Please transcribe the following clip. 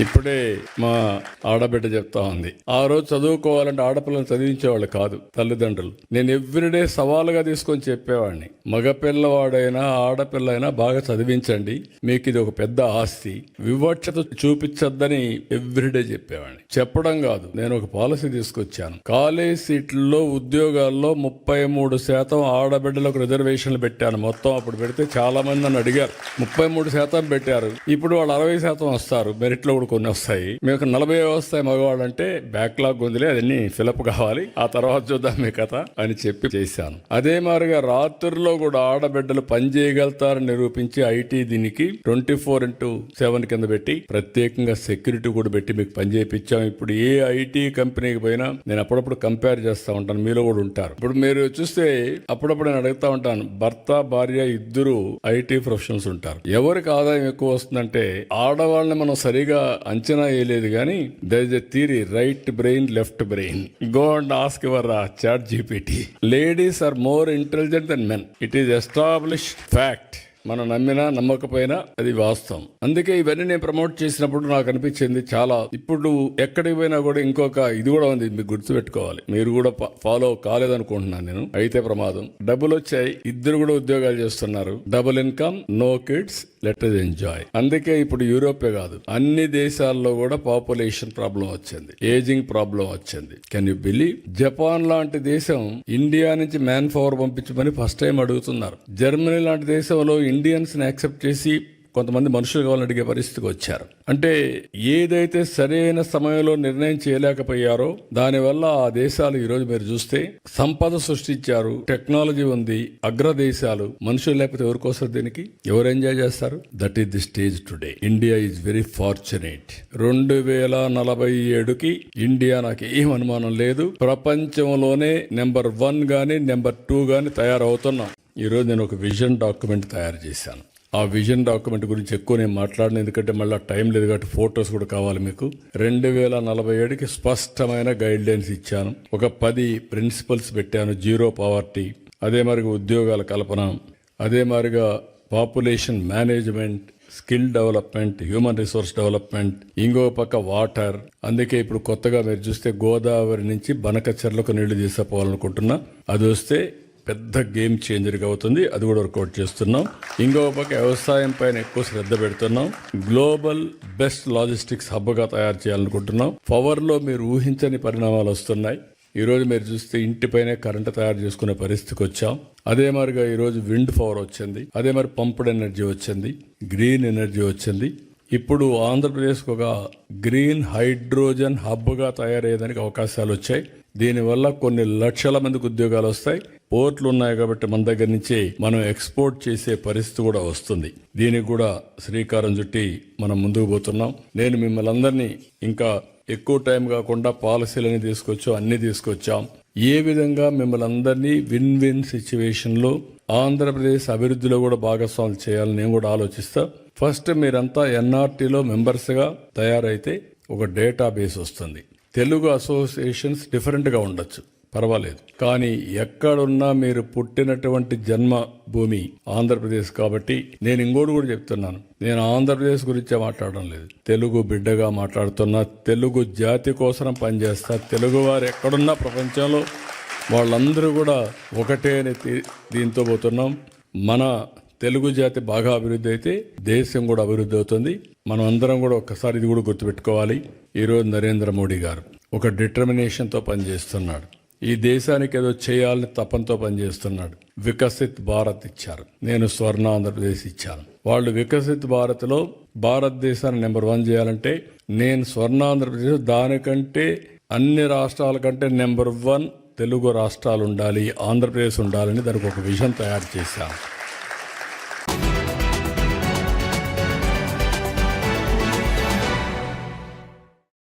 ఇప్పుడే మా ఆడబిడ్డ చెప్తా ఉంది. ఆ రోజు చదువుకోవాలంటే ఆడపిల్లని చదివించేవాళ్ళు కాదు తల్లిదండ్రులు. నేను ఎవ్రీడే సవాలుగా తీసుకొని చెప్పేవాడిని. మగపిల్లవాడైనా ఆడపిల్ల అయినా బాగా చదివించండి. మీకు ఇది ఒక పెద్ద ఆస్తి. వివక్షత చూపించద్దని ఎవ్రీడే చెప్పేవాడిని. చెప్పడం కాదు నేను ఒక పాలసీ తీసుకొచ్చాను. కాలేజ్ సీట్లలో ఉద్యోగాల్లో ముప్పై మూడు శాతం ఆడబిడ్డలకు రిజర్వేషన్లు పెట్టాను. మొత్తం అప్పుడు పెడితే చాలా మంది నన్ను అడిగారు. ముప్పై మూడు శాతం పెట్టారు. ఇప్పుడు వాళ్ళు అరవై శాతం వస్తారు. మెరిట్లో కూడా కొన్ని వస్తాయి. మీకు నలభై వస్తాయి మగవాళ్ళు అంటే బ్యాక్లాగ్ ఉందిలే అదన్నీ ఫిలప్ కావాలి. ఆ తర్వాత చూద్దాం మీ కథ అని చెప్పి చేశాను. అదే మాదిరిగా రాత్రుల్లో కూడా ఆడబిడ్డలు పని చేయగలుగుతారని నిరూపించి ఐటీ దీనికి ట్వంటీ ఫోర్ ఇంటూ సెవెన్ కింద పెట్టి ప్రత్యేకంగా సెక్యూరిటీ కూడా పెట్టి మీకు పని చేయించాం ఇప్పుడు ఏ ఐటీ కంపెనీకి పోయినా నేను అప్పుడప్పుడు కంపేర్ చేస్తూ ఉంటాను. మీలో కూడా ఉంటారు. ఇప్పుడు మీరు చూస్తే అప్పుడప్పుడు నేను అడుగుతా ఉంటాను భర్త భార్య ఇద్దరు ఐటీ ప్రొఫెషనల్స్ ఉంటారు. ఎవరికి ఆదాయం ఎక్కువ వస్తుందంటే ఆడవాళ్ళని మనం సరిగా అంచనా వేయలేదు కానీ there is a theory right brain left brain go and ask your ChatGPT ladies are more intelligent than men it is establish fact మనం నమ్మినా నమ్మకపోయినా అది వాస్తవం. అందుకే ఇవన్నీ నేను ప్రమోట్ చేసినప్పుడు నాకు అనిపించింది చాలా. ఇప్పుడు ఎక్కడికి పోయినా కూడా ఇంకొక ఇది కూడా ఉంది మీకు గుర్తుపెట్టుకోవాలి. మీరు కూడా ఫాలో కాలేదనుకుంటున్నాను నేను. అయితే ప్రమాదం. డబ్బులు వచ్చాయి. ఇద్దరు కూడా ఉద్యోగాలు చేస్తున్నారు. Double income no kids let us enjoy. అందుకే ఇప్పుడు యూరోపే కాదు అన్ని దేశాల్లో కూడా పాపులేషన్ ప్రాబ్లం వచ్చింది. ఏజింగ్ ప్రాబ్లం వచ్చింది. Can you believe? జపాన్ లాంటి దేశం ఇండియా నుంచి మ్యాన్ పవర్ పంపించమని ఫస్ట్ టైం అడుగుతున్నారు. జర్మనీ లాంటి దేశంలో ఇండియన్స్ని యాక్సెప్ట్ చేసి కొంతమంది మనుషులు కావాలని అడిగే పరిస్థితికి వచ్చారు. అంటే ఏదైతే సరైన సమయంలో నిర్ణయం చేయలేకపోయారో దానివల్ల ఆ దేశాలు ఈరోజు మీరు చూస్తే సంపద సృష్టించారు టెక్నాలజీ ఉంది అగ్ర దేశాలు మనుషులు లేకపోతే ఎవరికోసం దీనికి? ఎవరు ఎంజాయ్ చేస్తారు? That is the stage today. India is very fortunate. రెండు వేల నలభై ఏడుకి ఇండియా నాకు ఏం అనుమానం లేదు. ప్రపంచంలోనే నెంబర్ వన్ గాని నెంబర్ టూ గాని తయారవుతున్నాం. ఈరోజు నేను ఒక విజన్ డాక్యుమెంట్ తయారు చేశాను. ఆ విజన్ డాక్యుమెంట్ గురించి ఎక్కువ నేను మాట్లాడిన ఎందుకంటే మళ్ళీ టైం లేదు కాబట్టి ఫొటోస్ కూడా కావాలి మీకు. రెండు వేల నలభై ఏడుకి స్పష్టమైన గైడ్ లైన్స్ ఇచ్చాను. ఒక పది ప్రిన్సిపల్స్ పెట్టాను జీరో పావర్టీ. అదే మరిగా ఉద్యోగాల కల్పన. అదే మాదిరిగా population management skill development human resource development ఇంకో పక్క వాటర్. అందుకే ఇప్పుడు కొత్తగా మీరు చూస్తే గోదావరి నుంచి బనకచర్లకు నీళ్ళు తీసుకుపోవాలనుకుంటున్నా అది వస్తే పెద్ద గేమ్ చేంజర్గా అవుతుంది అది కూడా వర్కౌట్ చేస్తున్నాం. ఇంకో పక్క వ్యవసాయం పైన ఎక్కువ శ్రద్ధ పెడుతున్నాం. గ్లోబల్ బెస్ట్ లాజిస్టిక్స్ హబ్గా తయారు చేయాలనుకుంటున్నాం. పవర్లో మీరు ఊహించని పరిణామాలు వస్తున్నాయి. ఈరోజు మీరు చూస్తే ఇంటిపైనే కరెంట్ తయారు చేసుకునే పరిస్థితికి వచ్చాం. అదే మరిగా ఈరోజు విండ్ పవర్ వచ్చింది. అదే మరి పంపుడ్ ఎనర్జీ వచ్చింది. గ్రీన్ ఎనర్జీ వచ్చింది. ఇప్పుడు ఆంధ్రప్రదేశ్కు ఒక గ్రీన్ హైడ్రోజన్ హబ్గా తయారయ్యేదానికి అవకాశాలు వచ్చాయి. దీనివల్ల కొన్ని లక్షల మందికి ఉద్యోగాలు వస్తాయి. పోర్ట్లు ఉన్నాయి కాబట్టి మన దగ్గర నుంచి మనం ఎక్స్పోర్ట్ చేసే పరిస్థితి కూడా వస్తుంది. దీనికి కూడా శ్రీకారం చుట్టి మనం ముందుకు పోతున్నాం. నేను మిమ్మల్ని అందరినీ ఇంకా ఎక్కువ టైం కాకుండా పాలసీలని తీసుకొచ్చాం అన్ని తీసుకొచ్చాం. ఏ విధంగా మిమ్మల్ని అందరినీ విన్ విన్ సిచ్యువేషన్లో ఆంధ్రప్రదేశ్ అభివృద్ధిలో కూడా భాగస్వాములు చేయాలని నేను కూడా ఆలోచిస్తా. ఫస్ట్ మీరంతా ఎన్ఆర్టీలో మెంబర్స్గా తయారైతే ఒక డేటాబేస్ వస్తుంది. తెలుగు అసోసియేషన్స్ డిఫరెంట్గా ఉండొచ్చు. పర్వాలేదు. కానీ ఎక్కడున్నా మీరు పుట్టినటువంటి జన్మ భూమి ఆంధ్రప్రదేశ్ కాబట్టి నేను ఇంకోటి కూడా చెప్తున్నాను. నేను ఆంధ్రప్రదేశ్ గురించే మాట్లాడడం లేదు. తెలుగు బిడ్డగా మాట్లాడుతున్నా తెలుగు జాతి కోసం పనిచేస్తా తెలుగు వారు ఎక్కడున్నా ప్రపంచంలో వాళ్ళందరూ కూడా ఒకటే అని దీంతో పోతున్నాం. మన తెలుగు జాతి బాగా అభివృద్ధి అయితే దేశం కూడా అభివృద్ధి అవుతుంది. మనం అందరం కూడా ఒక్కసారి ఇది కూడా గుర్తుపెట్టుకోవాలి. ఈరోజు నరేంద్ర మోడీ గారు ఒక డిటర్మినేషన్తో పనిచేస్తున్నాడు. ఈ దేశానికి ఏదో చేయాలని తపంతో పనిచేస్తున్నాడు. వికసిత్ భారత్ ఇచ్చారు. నేను స్వర్ణ ఆంధ్రప్రదేశ్ ఇచ్చాను. వాళ్ళు వికసిత్ భారత్లో భారతదేశాన్ని నెంబర్ వన్ చేయాలంటే నేను స్వర్ణ ఆంధ్రప్రదేశ్ దానికంటే అన్ని రాష్ట్రాల కంటే నెంబర్ వన్ తెలుగు రాష్ట్రాలు ఉండాలి ఆంధ్రప్రదేశ్ ఉండాలని దానికి ఒక విజన్ తయారు చేశాను.